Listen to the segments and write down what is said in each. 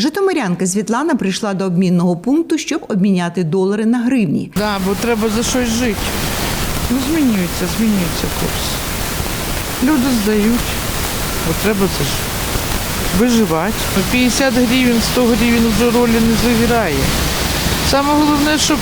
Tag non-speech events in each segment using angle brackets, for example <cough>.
Житомирянка Світлана прийшла до обмінного пункту, щоб обміняти долари на гривні. Да, бо треба за щось жити. Ну, змінюється, змінюється курс. Люди здають, бо треба це ж виживати. Ну, 50 гривень, 100 гривень вже ролі не зіграє. Саме головне, щоб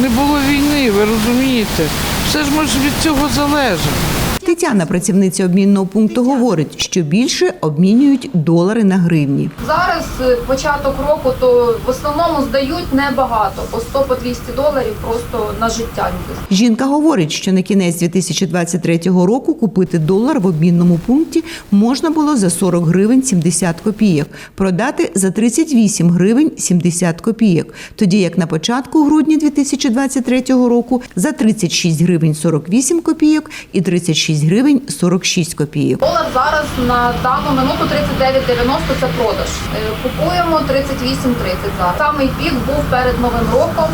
не було війни, ви розумієте. Все ж може від цього залежить. Тетяна, працівниця обмінного пункту, говорить, що більше обмінюють долари на гривні. Зараз е, початок року, то в основному здають небагато, по 100 по 200 доларів просто на життя. Жінка говорить, що на кінець 2023 року купити долар в обмінному пункті можна було за 40 гривень 70 копійок, продати за 38 гривень 70 копійок, тоді як на початку грудня 2023 року за 36 гривень 48 копійок і 36 гривень 46 копійок. Долар зараз на дану минуту 39,90 це продаж. Е, Купуємо 38,30 зараз. Самий пік був перед новим роком.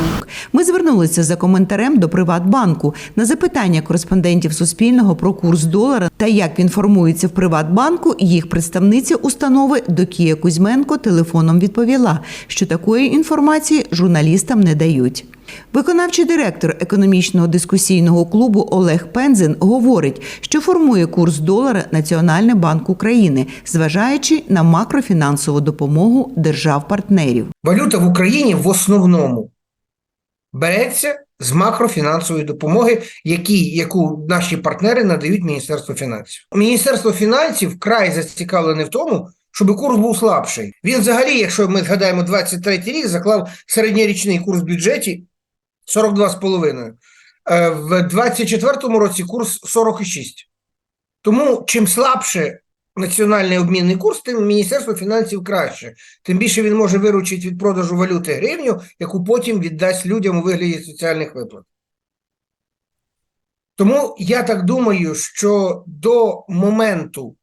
Ми звернулися за коментарем до Приватбанку на запитання кореспондентів Суспільного про курс долара та як він формується в Приватбанку. Їх представниця установи Докія Кузьменко телефоном відповіла, що такої інформації журналістам не дають. Виконавчий директор економічного дискусійного клубу Олег Пензин говорить, що формує курс долара Національний банк України, зважаючи на макрофінансову допомогу держав-партнерів. Валюта в Україні в основному береться з макрофінансової допомоги, які, яку наші партнери надають Міністерству фінансів. Міністерство фінансів вкрай зацікавлене в тому, щоб курс був слабший. Він взагалі, якщо ми згадаємо 23 рік, заклав середньорічний курс в бюджеті 42,5. Е, В 24 році курс 46. Тому чим слабше національний обмінний курс, тим Міністерство фінансів краще. Тим більше він може виручити від продажу валюти гривню, яку потім віддасть людям у вигляді соціальних виплат. Тому я так думаю, що до моменту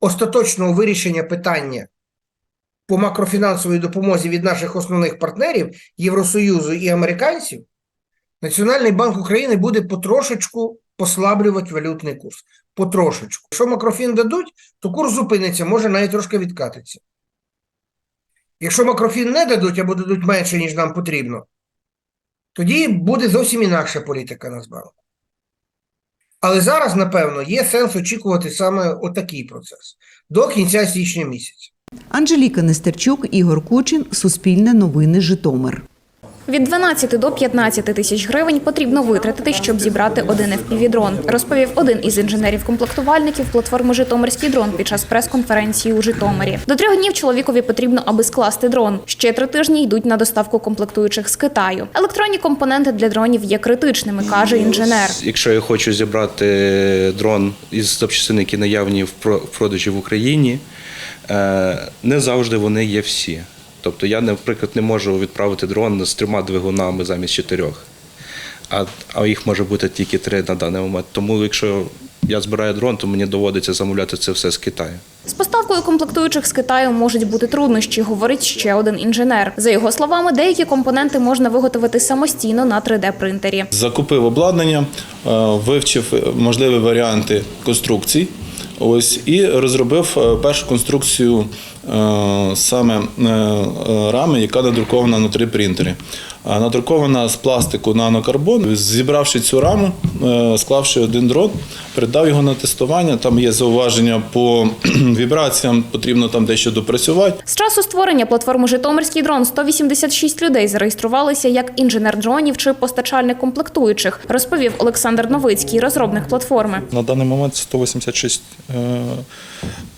остаточного вирішення питання по макрофінансовій допомозі від наших основних партнерів Євросоюзу і американців, Національний банк України буде потрошечку послаблювати валютний курс. Потрошечку. Якщо макрофін дадуть, то курс зупиниться, може навіть трошки відкатиться. Якщо макрофін не дадуть або дадуть менше, ніж нам потрібно, тоді буде зовсім інакша політика Нацбанку. Але зараз, напевно, є сенс очікувати саме отакий процес до кінця січня місяця. Анжеліка Нестерчук, Ігор Кучин, Суспільне новини Житомир. Від 12 до 15 тисяч гривень потрібно витратити, щоб зібрати один FPV-дрон, розповів один із інженерів-комплектувальників платформи Житомирський дрон під час прес-конференції у Житомирі. До трьох днів чоловікові потрібно, аби скласти дрон. Ще три тижні йдуть на доставку комплектуючих з Китаю. Електронні компоненти для дронів є критичними, каже інженер. Якщо я хочу зібрати дрон із запчастин, які наявні в про- в продажі в Україні, не завжди вони є всі. Тобто я, наприклад, не можу відправити дрон з трьома двигунами замість чотирьох, а, а їх може бути тільки три на даний момент. Тому якщо я збираю дрон, то мені доводиться замовляти це все з Китаю. З поставкою комплектуючих з Китаю можуть бути труднощі, говорить ще один інженер. За його словами, деякі компоненти можна виготовити самостійно на 3D-принтері. Закупив обладнання, е, вивчив можливі варіанти конструкцій. Ось і розробив е, першу конструкцію е, саме е, рами, яка надрукована на три принтері. Надрукована з пластику нанокарбон. Зібравши цю раму, е, склавши один дрон, передав його на тестування. Там є зауваження по <clears throat> вібраціям, потрібно там дещо допрацювати. З часу створення платформи Житомирський дрон 186 людей зареєструвалися як інженер дронів чи постачальник комплектуючих, розповів Олександр Новицький, розробник платформи. На даний момент 186 е,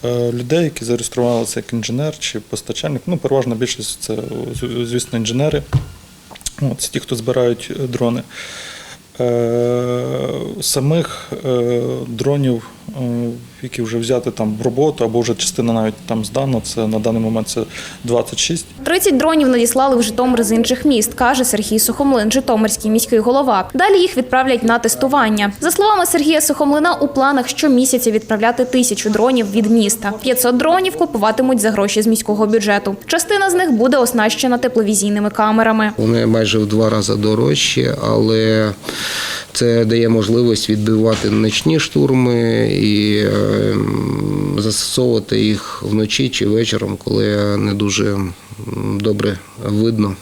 е, людей, які зареєструвалися як інженер чи постачальник. Ну, переважна більшість це, звісно, інженери. От, це ті, хто збирають е, дрони. Е, самих е, дронів, які вже взяти там в роботу, або вже частина навіть там здана, це на даний момент це 26. 30 дронів надіслали в Житомир з інших міст, каже Сергій Сухомлин, Житомирський міський голова. Далі їх відправлять на тестування. За словами Сергія Сухомлина, у планах щомісяця відправляти тисячу дронів від міста. 500 дронів купуватимуть за гроші з міського бюджету. Частина з них буде оснащена тепловізійними камерами. Вони майже в два рази дорожчі, але Це дає можливість відбивати ночні штурми і е, застосовувати їх вночі чи вечором, коли не дуже добре видно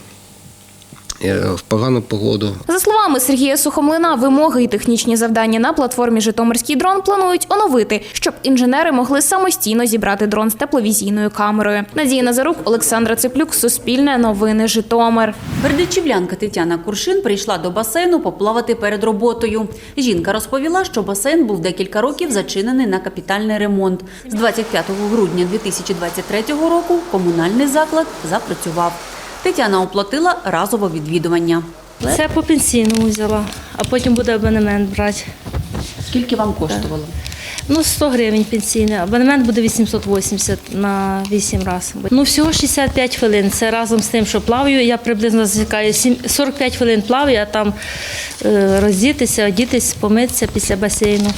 в погану погоду. За словами Сергія Сухомлина, вимоги і технічні завдання на платформі Житомирський дрон планують оновити, щоб інженери могли самостійно зібрати дрон з тепловізійною камерою. Надія Назарук, Олександра Циплюк, Суспільне новини Житомир. Бердичівлянка Тетяна Куршин прийшла до басейну поплавати перед роботою. Жінка розповіла, що басейн був декілька років зачинений на капітальний ремонт. З 25 грудня 2023 року комунальний заклад запрацював. Тетяна оплатила разове відвідування. Це по пенсійному взяла, а потім буде абонемент брати. Скільки вам коштувало? Ну, 100 гривень пенсійний. Абонемент буде 880 на 8 разів. Ну, всього 65 хвилин. Це разом з тим, що плаваю. Я приблизно засікаю сім- 45 хвилин плаваю, а там е, роздітися, одітись, помитися після басейну.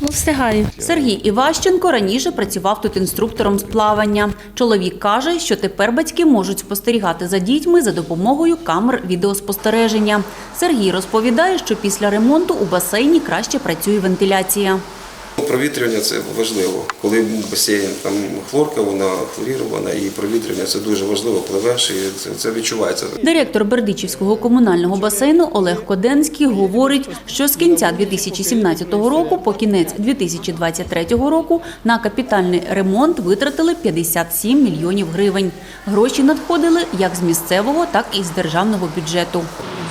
Ну, встигаю. Сергій Іващенко раніше працював тут інструктором з плавання. Чоловік каже, що тепер батьки можуть спостерігати за дітьми за допомогою камер відеоспостереження. Сергій розповідає, що після ремонту у басейні краще працює вентиляція. Провітрювання це важливо. Коли басейн там хлорка, вона хлорірована, і провітрювання це дуже важливо. Пливеш і це, це відчувається. Директор Бердичівського комунального басейну Олег Коденський говорить, що з кінця 2017 року по кінець 2023 року на капітальний ремонт витратили 57 мільйонів гривень. Гроші надходили як з місцевого, так і з державного бюджету.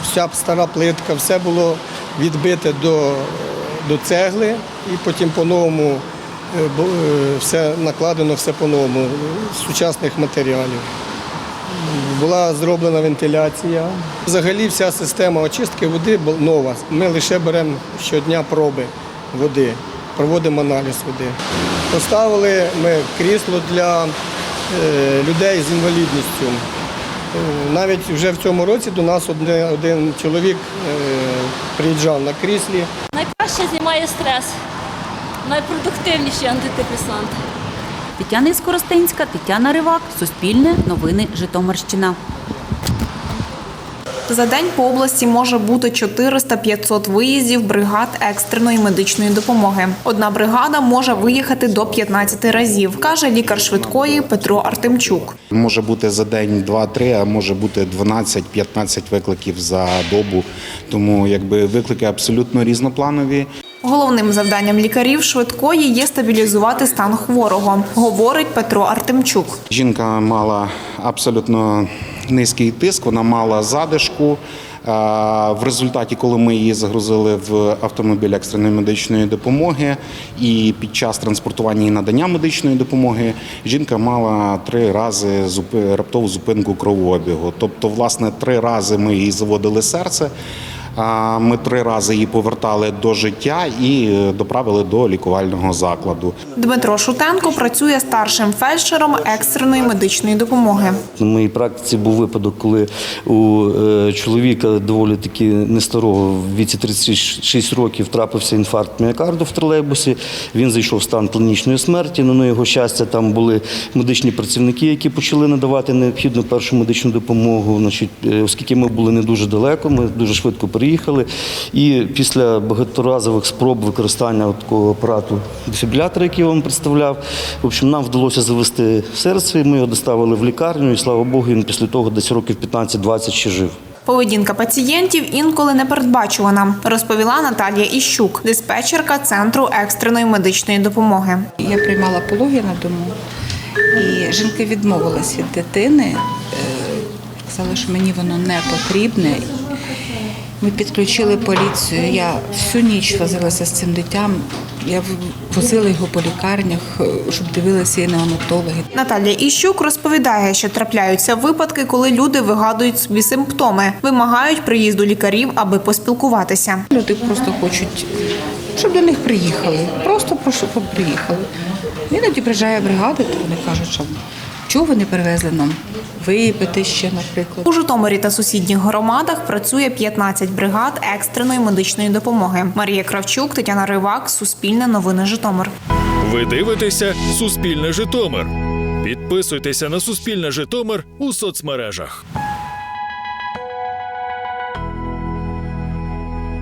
вся стара плитка, все було відбите до, до цегли і потім по-новому е, е, все накладено все по-новому, з сучасних матеріалів. Була зроблена вентиляція. Взагалі вся система очистки води нова. Ми лише беремо щодня проби води, проводимо аналіз води. Поставили ми крісло для е, людей з інвалідністю. Навіть вже в цьому році до нас один, чоловік приїжджав на кріслі. Найкраще знімає стрес. Найпродуктивніші антидепресанти. Тетяна Іскоростенська, Тетяна Ривак, Суспільне, Новини Житомирщина. За день по області може бути 400-500 виїздів бригад екстреної медичної допомоги. Одна бригада може виїхати до 15 разів, каже лікар швидкої Петро Артемчук. Може бути за день 2-3, а може бути 12-15 викликів за добу. Тому якби виклики абсолютно різнопланові. Головним завданням лікарів швидкої є стабілізувати стан хворого, говорить Петро Артемчук. Жінка мала абсолютно низький тиск, вона мала задишку. В результаті, коли ми її загрузили в автомобіль екстреної медичної допомоги, і під час транспортування і надання медичної допомоги жінка мала три рази раптову зупинку кровообігу. Тобто, власне, три рази ми їй заводили серце. А Ми три рази її повертали до життя і е, доправили до лікувального закладу. Дмитро Шутенко працює старшим фельдшером екстреної медичної допомоги. На моїй практиці був випадок, коли у е, чоловіка доволі таки нестарого в віці 36 років трапився інфаркт міокарду в тролейбусі. Він зайшов в стан клінічної смерті. Ну, на його щастя, там були медичні працівники, які почали надавати необхідну першу медичну допомогу. Значить, е, оскільки ми були не дуже далеко, ми дуже швидко приїхали. І після багаторазових спроб використання такого апарату дефібрилятора, який я вам представляв, в общем, нам вдалося завести серце. Ми його доставили в лікарню, і слава Богу, він після того десь років 15-20 ще жив. Поведінка пацієнтів інколи непередбачувана, розповіла Наталія Іщук, диспетчерка центру екстреної медичної допомоги. Я приймала пологи на дому, і жінка відмовилась від дитини. е, Сказала, що мені воно не потрібне. Ми підключили поліцію. Я всю ніч возилася з цим дитям. Я возила його по лікарнях, е, щоб дивилися і неонатологи. Наталія Іщук розповідає, що трапляються випадки, коли люди вигадують собі симптоми, вимагають приїзду лікарів, аби поспілкуватися. Люди просто хочуть, щоб до них приїхали. Просто прошу, щоб приїхали. Іноді приїжджає бригада, то вони кажуть, що чого вони привезли нам випити ще, наприклад. У Житомирі та сусідніх громадах працює 15 бригад екстреної медичної допомоги. Марія Кравчук, Тетяна Ривак, Суспільне новини Житомир. Ви дивитеся Суспільне Житомир. Підписуйтеся на Суспільне Житомир у соцмережах.